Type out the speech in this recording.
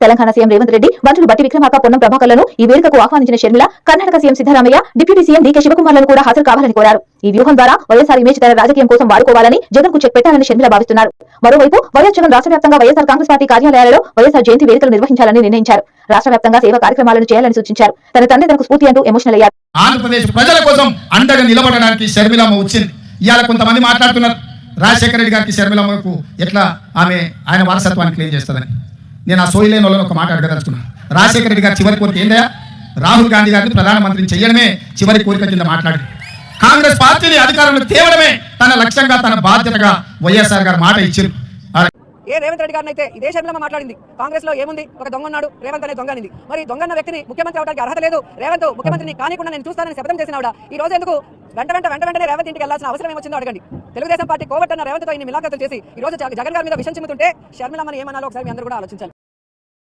Telangana CM Revanth Reddy మంత్రులు బట్టి విక్రమాక పొన్నం ప్రభాకర్లను ఈ వేడుకకు ఆహ్వానించిన Sharmila Karnataka CM Siddaramaiah deputy CM DK శివకుమార్లను కూడా హాజరు కావాలని కోరారు. ఈ వ్యూహం ద్వారా వైఎస్ఆర్ ఇమేజ్ తన రాజకీయం కోసం వాడుకోవాలని జగన్కు చెక్ పెట్టాలని షర్మిల భావిస్తున్నారు. మరోవైపు వైఎస్ జగన్ రాష్ట్ర వ్యాప్తంగా వైఎస్ఆర్ కాంగ్రెస్ పార్టీ కార్యాలయాలలో వైఎస్ఆర్ జయంతి వేడుకలు నిర్వహించాలని నిర్ణయించారు. రాష్ట్ర వ్యాప్తంగా సేవా కార్యక్రమాలను చేయాలని సూచించారు. తన తండ్రి తనకు స్ఫూర్తి అంటూ ఎమోషనల్ అయ్యారు. ఆంధ్రప్రదేశ్ ప్రజల కోసం అండగా నిలబడడానికి షర్మిలమ్మ వచ్చింది. ఇవాళ కొంతమంది మాట్లాడుతున్నారు. రాజశేఖర రెడ్డి గారికి షర్మిలమ్మకు ఎట్లా ఆమె ఆయన వారసత్వాన్ని క్లెయిమ్ చేస్తుందని. నేను ఆ సోయి లేని వాళ్ళని ఒక మాట అడగదలుచుకున్నాను రాజశేఖర రెడ్డి గారు చివరి కోరిక ఏందా రాహుల్ గాంధీ గారిని ప్రధానమంత్రిని చేయడమే చివరి కోరిక కింద మాట్లాడి కాంగ్రెస్ పార్టీని అధికారంలో తేవడమే తన లక్ష్యంగా తన బాధ్యతగా వైఎస్ఆర్ గారు మాట ఇచ్చారు. ఏ రేవంత్ రెడ్డి గారిని అయితే ఇదే శర్మిలమ్మ మాట్లాడింది. కాంగ్రెస్లో ఏముంది? ఒక దొంగ ఉన్నాడు రేవంత్ అనే దొంగ అనింది. మరి దొంగన్న వ్యక్తిని ముఖ్యమంత్రి అవడానికి అర్హత లేదు. రేవంత్ ముఖ్యమంత్రిని కానికుండా నేను చూస్తానని శబ్దం చేసిన ఆవిడ. ఈ రోజు ఎందుకు? వెంట వెంట వెంట వెంటనే రేవంత్ ఇంటికి వెళ్ళాల్సిన అవసరం ఏమొచ్చిందో అడగండి. తెలుగుదేశం పార్టీ కోవట్టన్న రేవంత్తో ఇన్ని మిలాఖతులు చేసి ఈ రోజు జగన్ గారి మీద విషం చిమ్ముతుంటే షర్మిలమ్మని ఏమన్నాలో ఒకసారి మీ అందరూ కూడా ఆలోచించాలి.